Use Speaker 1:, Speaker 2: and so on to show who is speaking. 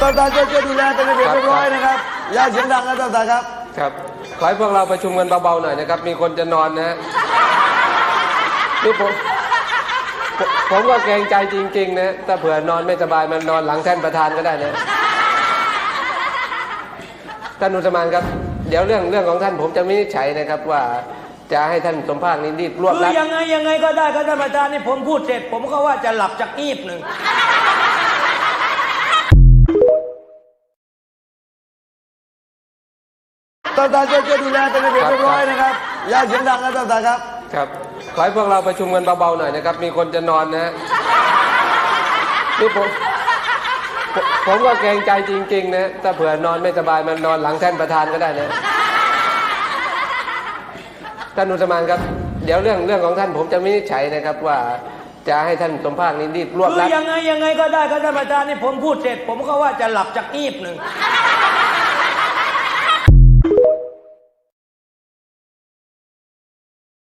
Speaker 1: ท่านประธานช่วยช่วยดูแลเป็นระเบียบเรียบร้อยนะครับอย่าเสียงดังนะท่านประธานครับ
Speaker 2: ครับ ขอให้พวกเราประชุมกันเบาๆหน่อยนะครับ มีคนจะนอนนะฮะนี่ผมผมผมก็เกรงใจจริง ๆ นะถ้าเผื่อนอนไม่สบายมันนอนหลังแท่นประธานก็ได้นะท่านอุตมานครับ เดี๋ยวเรื่องเรื่องของท่านผมจะวินิจฉัยนะครับว่าจะให้ท่านสมภาคนี้รีบรวบ
Speaker 1: คือ
Speaker 2: รัด
Speaker 1: ยังไงยังไงก็ได้ครับท่านประธานนี่ผมพูดเสร็จ ผมก็ว่าจะหลับจากอีบหนึ่ง ท่านประธานช่วยช่วยดูแลเป็นระเบียบเรียบร้อยนะครับอย่าเสียงดังนะท่านประธานครับ
Speaker 2: ครับขอให้พวกเราประชุมกันเบาๆหน่อยนะครับ มีคนจะนอนนะฮะนี่ผมผมผมก็เกรงใจจริงๆนะถ้าเผื่อนอนไม่สบายมันนอนหลังแท่นประธานก็ได้นะท่านอุตมานครับ เดี๋ยวเรื่องเรื่องของท่านผมจะวินิจฉัยนะครับว่าจะให้ท่านสมภาคนี้รีบรวบ
Speaker 1: คือ
Speaker 2: รัด
Speaker 1: ยังไงยังไงก็ได้ครับท่านประธานนี่ผมพูดเสร็จ ผมก็ว่าจะหลับจากอีบหนึ่ง
Speaker 2: ค